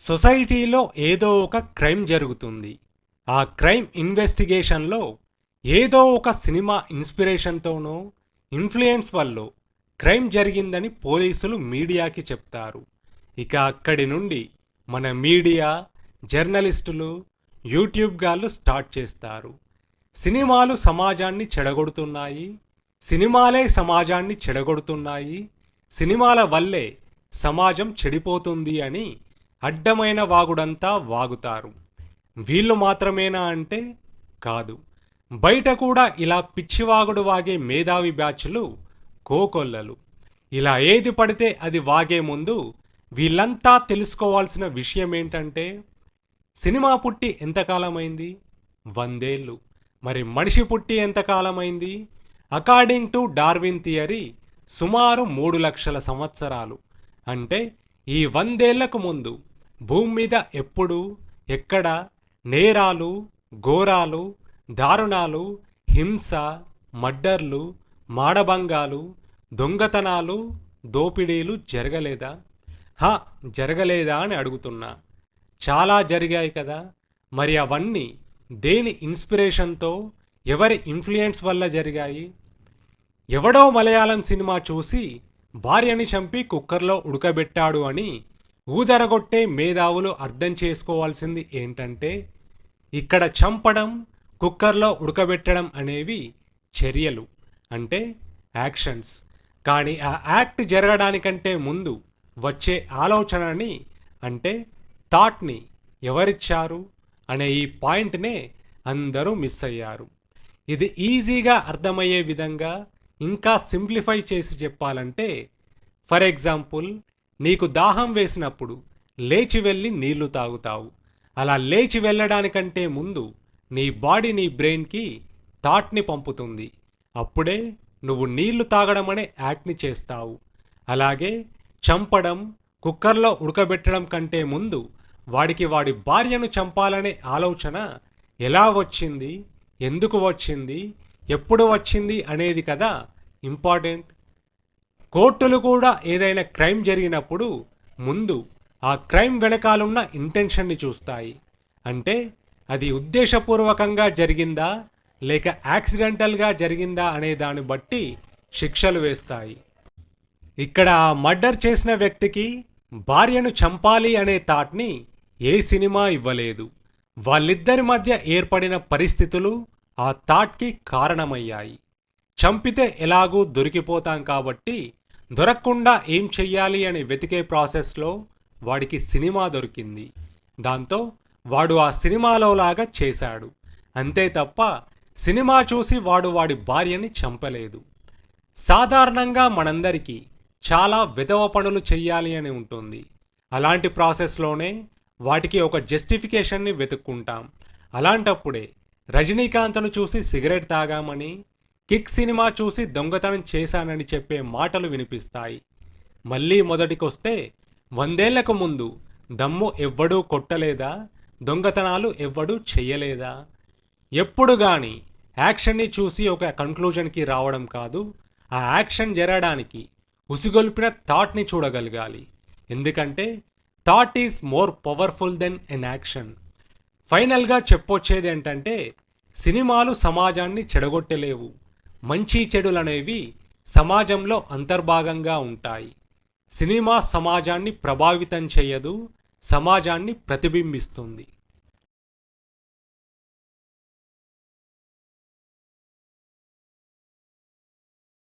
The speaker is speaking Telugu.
సొసైటీలో ఏదో ఒక క్రైమ్ జరుగుతుంది. ఆ క్రైమ్ ఇన్వెస్టిగేషన్లో ఏదో ఒక సినిమా ఇన్స్పిరేషన్తోనో ఇన్ఫ్లుయెన్స్ వల్ల క్రైమ్ జరిగిందని పోలీసులు మీడియాకి చెప్తారు. ఇక అక్కడి నుండి మన మీడియా జర్నలిస్టులు యూట్యూబ్ గాళ్ళు స్టార్ట్ చేస్తారు. సినిమాలు సమాజాన్ని చెడగొడుతున్నాయి. సినిమాలే సమాజాన్ని చెడగొడుతున్నాయి. సినిమాల వల్లే సమాజం చెడిపోతుంది అని అడ్డమైన వాగుడంతా వాగుతారు. వీళ్ళు మాత్రమేనా అంటే కాదు. బయట కూడా ఇలా పిచ్చివాగుడు వాగే మేధావి బ్యాచ్లు కోకొల్లలు. ఇలా ఏది పడితే అది వాగే ముందు వీళ్ళంతా తెలుసుకోవాల్సిన విషయం ఏంటంటే సినిమా పుట్టి ఎంతకాలమైంది? వందేళ్ళు. మరి మనిషి పుట్టి ఎంతకాలమైంది? అకార్డింగ్ టు డార్విన్ థియరీ సుమారు మూడు లక్షల సంవత్సరాలు. అంటే ఈ వందేళ్ళకు ముందు భూమి మీద ఎప్పుడు ఎక్కడ నేరాలు ఘోరాలు దారుణాలు హింస మడ్డర్లు మాడభంగాలు దొంగతనాలు దోపిడీలు జరగలేదా? హా జరగలేదా అని అడుగుతున్నా. చాలా జరిగాయి కదా. మరి అవన్నీ దేని ఇన్స్పిరేషన్తో ఎవరి ఇన్ఫ్లుయెన్స్ వల్ల జరిగాయి? ఎవడో మలయాళం సినిమా చూసి భార్యని చంపి కుక్కర్లో ఉడకబెట్టాడు అని ఊదరగొట్టే మేధావులు అర్థం చేసుకోవాల్సింది ఏంటంటే ఇక్కడ చంపడం కుక్కర్లో ఉడకబెట్టడం అనేవి చర్యలు అంటే యాక్షన్స్. కానీ ఆ యాక్ట్ జరగడానికంటే ముందు వచ్చే ఆలోచనని అంటే థాట్ని ఎవరిచ్చారు అనే ఈ పాయింట్నే అందరూ మిస్ అయ్యారు. ఇది ఈజీగా అర్థమయ్యే విధంగా ఇంకా సింప్లిఫై చేసి చెప్పాలంటే ఫర్ ఎగ్జాంపుల్ నీకు దాహం వేసినప్పుడు లేచి వెళ్ళి నీళ్ళు తాగుతావు. అలా లేచి వెళ్ళడానికంటే ముందు నీ బాడీ నీ బ్రెయిన్కి థాట్ని పంపుతుంది. అప్పుడే నువ్వు నీళ్ళు తాగడం అనే యాక్ట్ని చేస్తావు. అలాగే చంపడం కుక్కర్లో ఉడకబెట్టడం కంటే ముందు వాడికి వాడి భార్యను చంపాలనే ఆలోచన ఎలా వచ్చింది ఎందుకు వచ్చింది ఎప్పుడు వచ్చింది అనేది కదా ఇంపార్టెంట్ కోర్టులు కూడా ఏదైనా క్రైమ్ జరిగినప్పుడు ముందు ఆ క్రైమ్ వెనకాలన్న ఇంటెన్షన్ని చూస్తాయి. అంటే అది ఉద్దేశపూర్వకంగా జరిగిందా లేక యాక్సిడెంటల్గా జరిగిందా అనే దాన్ని బట్టి శిక్షలు వేస్తాయి. ఇక్కడ ఆ మర్డర్ చేసిన వ్యక్తికి భార్యను చంపాలి అనే థాట్ని ఏ సినిమా ఇవ్వలేదు. వాళ్ళిద్దరి మధ్య ఏర్పడిన పరిస్థితులు ఆ థాట్కి కారణమయ్యాయి. చంపితే ఎలాగూ దొరికిపోతాం కాబట్టి దొరకకుండా ఏం చెయ్యాలి అని వెతికే ప్రాసెస్లో వాడికి సినిమా దొరికింది. దాంతో వాడు ఆ సినిమాలో లాగా చేశాడు. అంతే తప్ప సినిమా చూసి వాడు వాడి భార్యని చంపలేదు. సాధారణంగా మనందరికీ చాలా విధవ పనులు చెయ్యాలి అని ఉంటుంది. అలాంటి ప్రాసెస్లోనే వాటికి ఒక జస్టిఫికేషన్ని వెతుక్కుంటాం. అలాంటప్పుడే రజనీకాంత్ను చూసి సిగరెట్ తాగామని కిక్ సినిమా చూసి దొంగతనం చేశానని చెప్పే మాటలు వినిపిస్తాయి. మళ్ళీ మొదటికొస్తే వందేళ్ళకు ముందు దమ్ము ఎవ్వడూ కొట్టలేదా? దొంగతనాలు ఎవ్వడూ చెయ్యలేదా? ఎప్పుడు కానీ యాక్షన్ని చూసి ఒక కంక్లూజన్కి రావడం కాదు ఆ యాక్షన్ జరగడానికి ఉసిగొల్పిన థాట్ని చూడగలగాలి. ఎందుకంటే thought is more powerful than an action. ఫైనల్గా చెప్పొచ్చేది ఏంటంటే సినిమాలు సమాజాన్ని చెడగొట్టలేవు. మంచి చెడులనేవి సమాజంలో అంతర్భాగంగా ఉంటాయి. సినిమా సమాజాన్ని ప్రభావితం చేయదు సమాజాన్ని ప్రతిబింబిస్తుంది.